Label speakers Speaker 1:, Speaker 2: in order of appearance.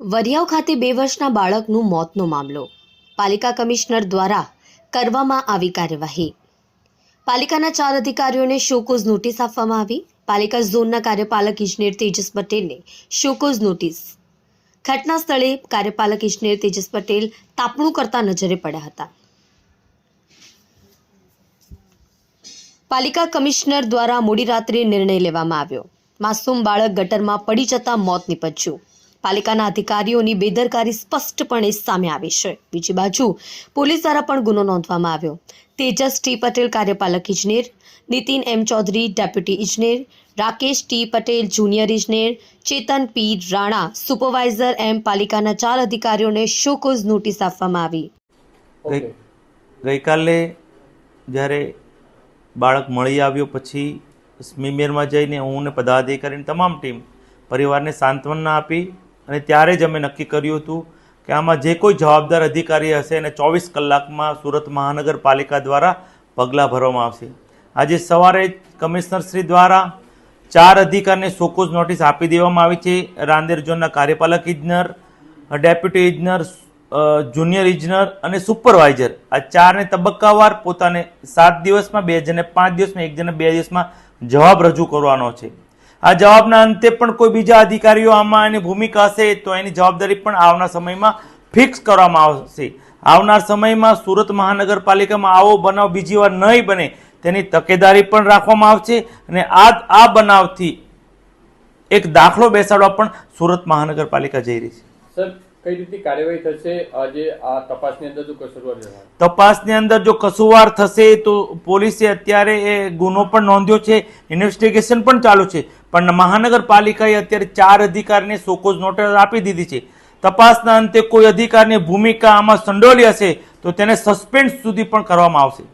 Speaker 1: વરિયાવ ખાતે બે વર્ષના બાળકનું મોતનો મામલો. પાલિકા કમિશનર દ્વારા કરવામાં આવી કાર્યવાહી. પાલિકાના ચાર અધિકારીઓને શોકોઝ નોટિસ આપવામાં આવી. પાલિકા ઝોનના કાર્યપાલક ઇજનેર તેજસ પટેલને શોકોઝ નોટિસ. ઘટના સ્થળે કાર્યપાલક ઇજનેર તેજસ પટેલ તાપણું કરતા નજરે પડ્યા હતા. પાલિકા કમિશનર દ્વારા મોડી રાત્રે નિર્ણય લેવામાં આવ્યો. માસૂમ બાળક ગટરમાં પડી જતા મોત નીપજ્યું. પાલિકાના અધિકારીઓની બેદરકારી સ્પષ્ટપણે સામે આવી છે. બીજી બાજુ, પોલીસ દ્વારા પણ ગુનો નોંધવામાં આવ્યો. તેજસ ટી પટેલ કાર્યપાલક ઇજનેર, નીતિન એમ ચૌધરી ડેપ્યુટી ઇજનેર, રાકેશ ટી પટેલ જુનિયર ઇજનેર, ચેતન પી રાણા, સુપરવાઇઝર એમ પાલિકાના ચાર અધિકારીઓને શોકોઝ નોટિસ આપવામાં આવી.
Speaker 2: ગઈકાલે જ્યારે બાળક મળી આવ્યો પછી સ્મીમેરમાં જઈને હું ને પદાધિકારીની તમામ ટીમ પરિવારને સાંત્વના આપી અને ત્યારે જ અમે નક્કી કર્યું હતું કે આમાં જે કોઈ જવાબદાર અધિકારી હશે એને ચોવીસ કલાકમાં સુરત મહાનગરપાલિકા દ્વારા પગલાં ભરવામાં આવશે. આજે સવારે કમિશનર શ્રી દ્વારા ચાર અધિકારીને સોકોઝ નોટિસ આપી દેવામાં આવી છે. રાંદેર ઝોનના કાર્યપાલક ઇજનર, ડેપ્યુટી ઇજનર જુનિયર ઇજનર અને સુપરવાઇઝર આ ચારને તબક્કાવાર પોતાને સાત દિવસમાં, બે જણને પાંચ દિવસમાં, એક જણને બે દિવસમાં જવાબ રજૂ કરવાનો છે. આ જવાબના અંતે પણ કોઈ બીજા અધિકારીઓ આમાં એની ભૂમિકા હશે તો એની જવાબદારી પણ આવનાર સમયમાં ફિક્સ કરવામાં આવશે. આવનાર સમયમાં સુરત મહાનગરપાલિકામાં આવો બનાવ બીજી વાર નહીં બને તેની તકેદારી પણ રાખવામાં આવશે અને આ આ બનાવથી એક દાખલો બેસાડવા પણ સુરત મહાનગરપાલિકા જઈ રહી છે.
Speaker 3: સર કઈ રીતની કાર્યવાહી થશે? આજે આ તપાસની અંદર જો કસૂરવાર
Speaker 2: તપાસની અંદર જો કસૂરવાર થશે તો પોલીસે અત્યારે એ ગુનો પણ નોંધ્યો છે ઇન્વેસ્ટિગેશન પણ ચાલુ છે. પણ મહાનગરપાલિકાએ અત્યારે ચાર અધિકારીને સોકોઝ નોટિસ આપી દીધી છે. તપાસના અંતે કોઈ અધિકારની ભૂમિકા આમાં સંડોલી હશે તો તેને સસ્પેન્ડ સુધી પણ કરવામાં આવશે.